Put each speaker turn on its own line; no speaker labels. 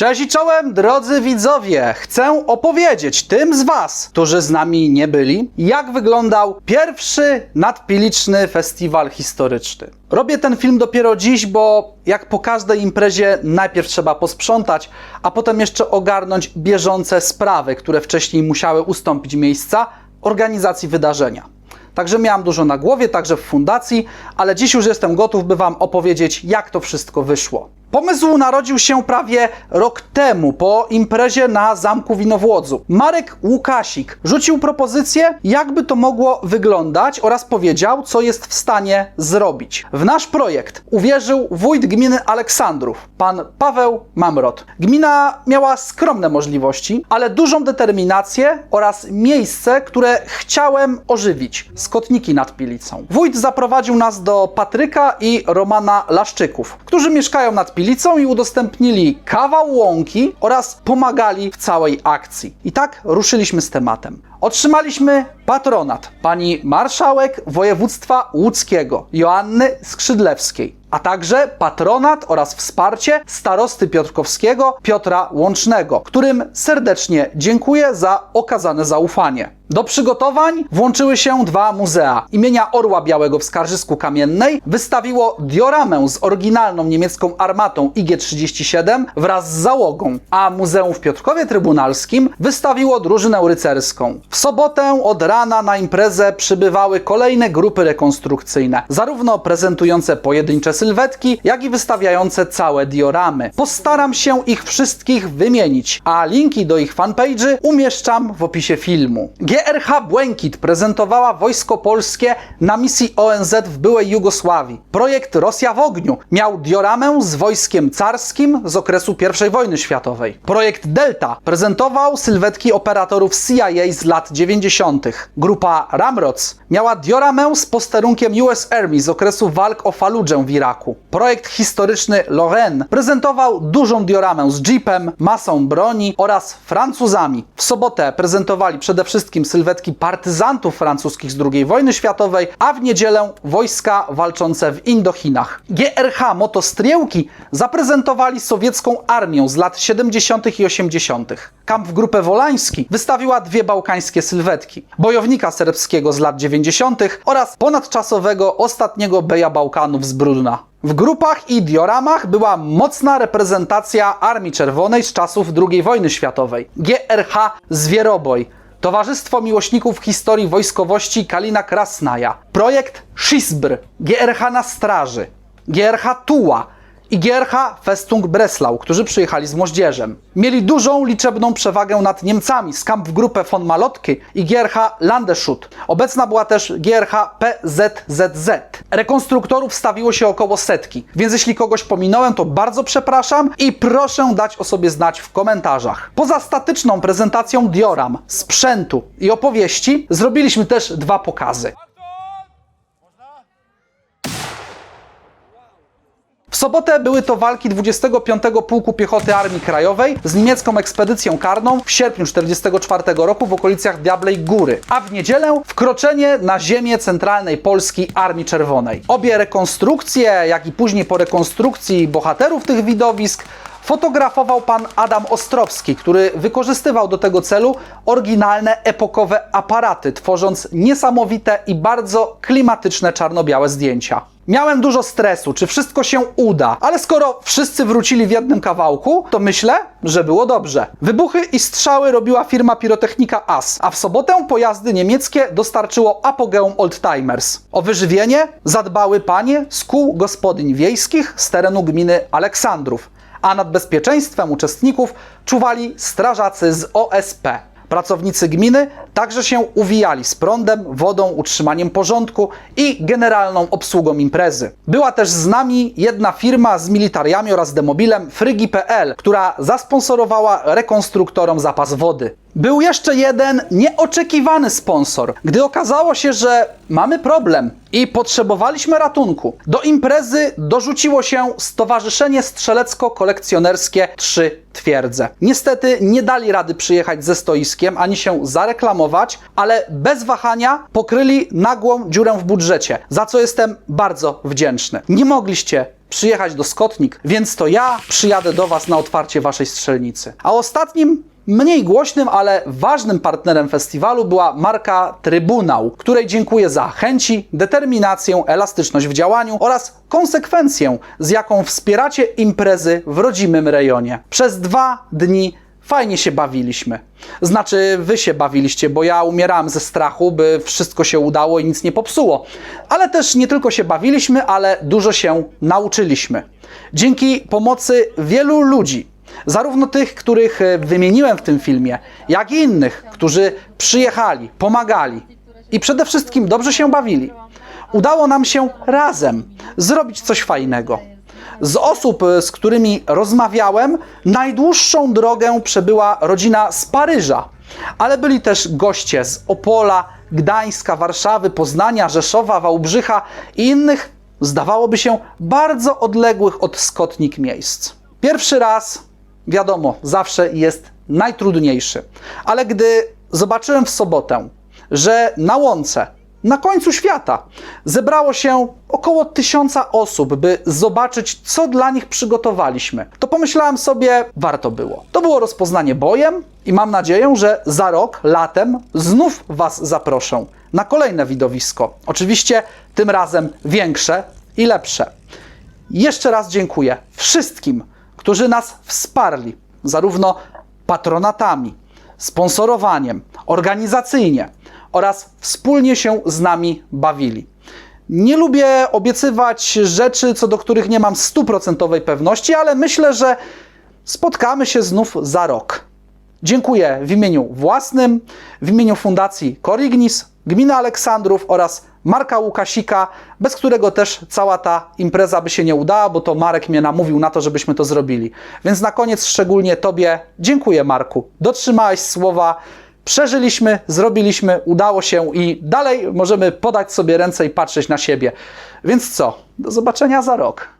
Cześć i czołem, drodzy widzowie! Chcę opowiedzieć tym z Was, którzy z nami nie byli, jak wyglądał pierwszy nadpiliczny festiwal historyczny. Robię ten film dopiero dziś, bo jak po każdej imprezie najpierw trzeba posprzątać, a potem jeszcze ogarnąć bieżące sprawy, które wcześniej musiały ustąpić miejsca organizacji wydarzenia. Także miałam dużo na głowie, także w fundacji, ale dziś już jestem gotów, by Wam opowiedzieć, jak to wszystko wyszło. Pomysł narodził się prawie rok temu po imprezie na Zamku Winowłodzu. Marek Łukasik rzucił propozycję, jakby to mogło wyglądać oraz powiedział, co jest w stanie zrobić. W nasz projekt uwierzył wójt gminy Aleksandrów, pan Paweł Mamrot. Gmina miała skromne możliwości, ale dużą determinację oraz miejsce, które chciałem ożywić. Skotniki nad Pilicą. Wójt zaprowadził nas do Patryka i Romana Laszczyków, którzy mieszkają nad Pilicą i udostępnili kawał łąki oraz pomagali w całej akcji. I tak ruszyliśmy z tematem. Otrzymaliśmy patronat pani marszałek województwa łódzkiego Joanny Skrzydlewskiej, a także patronat oraz wsparcie starosty piotrkowskiego Piotra Łącznego, którym serdecznie dziękuję za okazane zaufanie. Do przygotowań włączyły się dwa muzea. Imienia Orła Białego w Skarżysku Kamiennej wystawiło dioramę z oryginalną niemiecką armatą IG-37 wraz z załogą, a Muzeum w Piotrkowie Trybunalskim wystawiło drużynę rycerską. W sobotę od rana na imprezę przybywały kolejne grupy rekonstrukcyjne, zarówno prezentujące pojedyncze sylwetki, jak i wystawiające całe dioramy. Postaram się ich wszystkich wymienić, a linki do ich fanpage'y umieszczam w opisie filmu. GRH Błękit prezentowała Wojsko Polskie na misji ONZ w byłej Jugosławii. Projekt Rosja w ogniu miał dioramę z wojskiem carskim z okresu I wojny światowej. Projekt Delta prezentował sylwetki operatorów CIA z lat 90. Grupa Ramrods miała dioramę z posterunkiem US Army z okresu walk o Faludżę w Iraku. Projekt historyczny Lorraine prezentował dużą dioramę z jeepem, masą broni oraz Francuzami. W sobotę prezentowali przede wszystkim sylwetki partyzantów francuskich z II wojny światowej, a w niedzielę wojska walczące w Indochinach. GRH Motostriełki zaprezentowali sowiecką armię z lat 70. i 80. Kamp w Grupę Wolański wystawiła dwie bałkańskie sylwetki. Bojownika serbskiego z lat 90. oraz ponadczasowego ostatniego beja Bałkanów z Brudna. W grupach i dioramach była mocna reprezentacja Armii Czerwonej z czasów II wojny światowej. GRH Zwieroboj, Towarzystwo Miłośników Historii Wojskowości Kalina Krasnaja, projekt Szisbr, GRH na Straży, GRH Tuła i GRH Festung Breslau, którzy przyjechali z moździerzem. Mieli dużą liczebną przewagę nad Niemcami z grupę von Malotki i GRH Landeschut. Obecna była też GRH PZZZ. Rekonstruktorów stawiło się około setki, więc jeśli kogoś pominąłem, to bardzo przepraszam i proszę dać o sobie znać w komentarzach. Poza statyczną prezentacją dioram, sprzętu i opowieści, zrobiliśmy też dwa pokazy. Sobotę były to walki 25 Pułku Piechoty Armii Krajowej z niemiecką ekspedycją karną w sierpniu 1944 roku w okolicach Diablej Góry, a w niedzielę wkroczenie na ziemię centralnej Polski Armii Czerwonej. Obie rekonstrukcje, jak i później po rekonstrukcji bohaterów tych widowisk fotografował pan Adam Ostrowski, który wykorzystywał do tego celu oryginalne epokowe aparaty, tworząc niesamowite i bardzo klimatyczne czarno-białe zdjęcia. Miałem dużo stresu, czy wszystko się uda, ale skoro wszyscy wrócili w jednym kawałku, to myślę, że było dobrze. Wybuchy i strzały robiła firma pirotechnika AS, a w sobotę pojazdy niemieckie dostarczyło apogeum Oldtimers. O wyżywienie zadbały panie z kół gospodyń wiejskich z terenu gminy Aleksandrów, a nad bezpieczeństwem uczestników czuwali strażacy z OSP. Pracownicy gminy także się uwijali z prądem, wodą, utrzymaniem porządku i generalną obsługą imprezy. Była też z nami jedna firma z militariami oraz demobilem Frygi.pl, która zasponsorowała rekonstruktorom zapas wody. Był jeszcze jeden nieoczekiwany sponsor, gdy okazało się, że mamy problem i potrzebowaliśmy ratunku. Do imprezy dorzuciło się Stowarzyszenie Strzelecko-Kolekcjonerskie Trzy Twierdze. Niestety nie dali rady przyjechać ze stoiskiem ani się zareklamować, ale bez wahania pokryli nagłą dziurę w budżecie, za co jestem bardzo wdzięczny. Nie mogliście przyjechać do Skotnik, więc to ja przyjadę do Was na otwarcie Waszej strzelnicy. A ostatnim Mniej głośnym, ale ważnym partnerem festiwalu była marka Trybunał, której dziękuję za chęci, determinację, elastyczność w działaniu oraz konsekwencję, z jaką wspieracie imprezy w rodzimym rejonie. Przez dwa dni fajnie się bawiliśmy. Znaczy, wy się bawiliście, bo ja umierałem ze strachu, by wszystko się udało i nic nie popsuło. Ale też nie tylko się bawiliśmy, ale dużo się nauczyliśmy. Dzięki pomocy wielu ludzi, zarówno tych, których e, wymieniłem w tym filmie, jak i innych, którzy przyjechali, pomagali i przede wszystkim dobrze się bawili. Udało nam się razem zrobić coś fajnego. Z osób, e, z którymi rozmawiałem, najdłuższą drogę przebyła rodzina z Paryża, ale byli też goście z Opola, Gdańska, Warszawy, Poznania, Rzeszowa, Wałbrzycha i innych, zdawałoby się, bardzo odległych od skotnik miejsc. Pierwszy raz, wiadomo, zawsze jest najtrudniejszy, ale gdy zobaczyłem w sobotę, że na łące, na końcu świata, zebrało się około tysiąca osób, by zobaczyć, co dla nich przygotowaliśmy, to pomyślałem sobie, warto było. To było rozpoznanie bojem i mam nadzieję, że za rok, latem, znów Was zaproszę na kolejne widowisko. Oczywiście tym razem większe i lepsze. Jeszcze raz dziękuję wszystkim, którzy nas wsparli, zarówno patronatami, sponsorowaniem, organizacyjnie oraz wspólnie się z nami bawili. Nie lubię obiecywać rzeczy, co do których nie mam stuprocentowej pewności, ale myślę, że spotkamy się znów za rok. Dziękuję w imieniu własnym, w imieniu Fundacji Corignis, Gminy Aleksandrów oraz Marka Łukasika, bez którego też cała ta impreza by się nie udała, bo to Marek mnie namówił na to, żebyśmy to zrobili. Więc na koniec szczególnie Tobie dziękuję, Marku. Dotrzymałeś słowa, przeżyliśmy, zrobiliśmy, udało się i dalej możemy podać sobie ręce i patrzeć na siebie. Więc co? Do zobaczenia za rok.